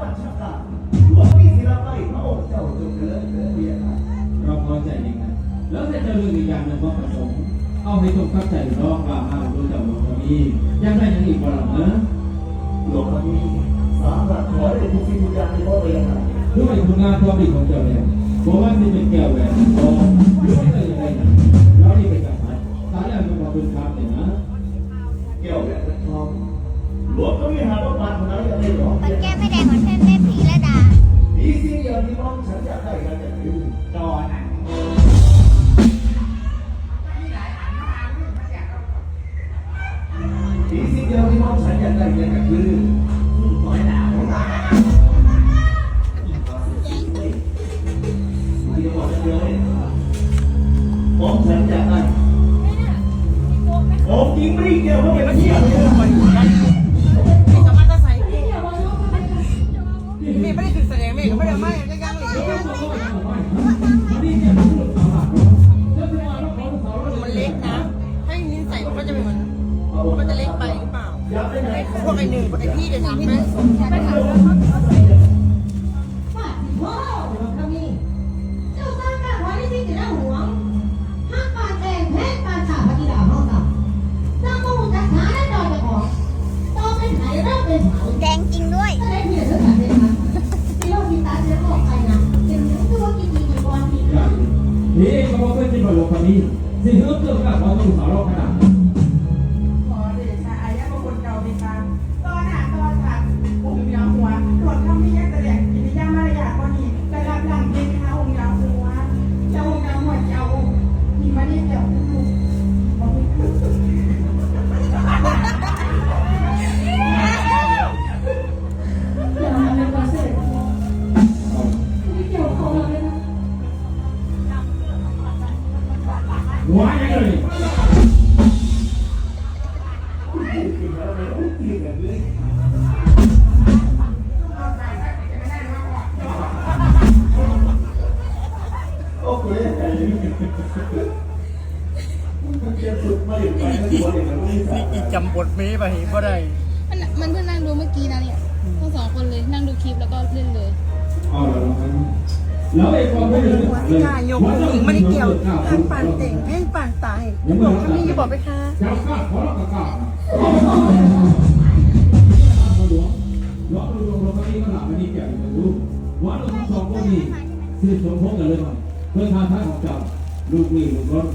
บัญชาการหลวงพี่ศิลปะพระองค์เจ้าจงเจริญเถิดเรียนนะเราพอใจดีกันแล้วแต่จะเรื่องอีกอย่างหนึ่งว่าประสงค์เอาให้ตรงกับใจร้องว่ามาดูเจ้าหลวงพ่อมียังได้ยังอีกบ่ล่ะเนอะหลวงพ่อนี้สามารถขอได้ทุกสิ่งทุกอย่างในพ่อเองนะด้วยคุณงานความดีของเจ้าเนี่ยบอกว่าที่เป็นแก้วแหวนทองหรือว่า องฉันก็คือหน่อยหนาวที่จะบอกเดียวเลยน้องฉันอยากได้ผมจริงไม่ได้เกี่ยวกับเป็นเที่ยวเลยนี่จะใส่นี่ไม่ได้ถึงแสดงไม่ก็ไม่ได้ไม่ยังยังมันเล็กนะ ถ้าอย่างนี้ใส่มันก็จะเป็นเหมือนมันจะเล็กไปหรือเปล่า อยาได้ไหนพวกไอ้หนึ่งไอ้พี่เดี๋ยวทำไหมว้าวกามีเจ้าสร้างการไว้ในที่จะได้หวงห้ามปทย์ปานฉาบกีฬาห้องต่ำสร้างมูลจักหาได้ดอยจะของต้องเป็นไหนเริ่มเป็นไหนแดงจริงด้วยก็ได้เพียงเท่านั้นเองนะที่เรามีตาเสียบอกไปนะเพื่อนที่บอลลูนคนนี้สิ่งที่ต้องเกิดกับเราต้องสาวรอบขนาด หัวยังเลยโอ้โหใจเย็นสุดไม่ไปไม่หัวเลยนะไม่ใส่นี่อีจำบทเมย์ไปก็ได้ มันมันเพิ่งนั่งดูเมื่อกี้นะเนี่ยทั้งสองคนเลยนั่งดูคลิปแล้วก็เล่นเลย อ๋อ แล้วไอ้ความไม่รู้ที่กายยกหญิงไม่ได้เกี่ยวทางปั่นเต่งเพ่งปั่นตายหลงคำนี้จะบอกไปค่ะจ้าข้าขอรับประกาศหลวงหลวงหลวงพระนี้ก็หลับไม่ได้แก่อยู่รู้ว่าเราทั้งสองคนนี้คือสมพงกันเลยเพื่อทางท่านของเจ้าลูกนี่ลูกรถ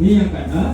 นี่ยังกันนะ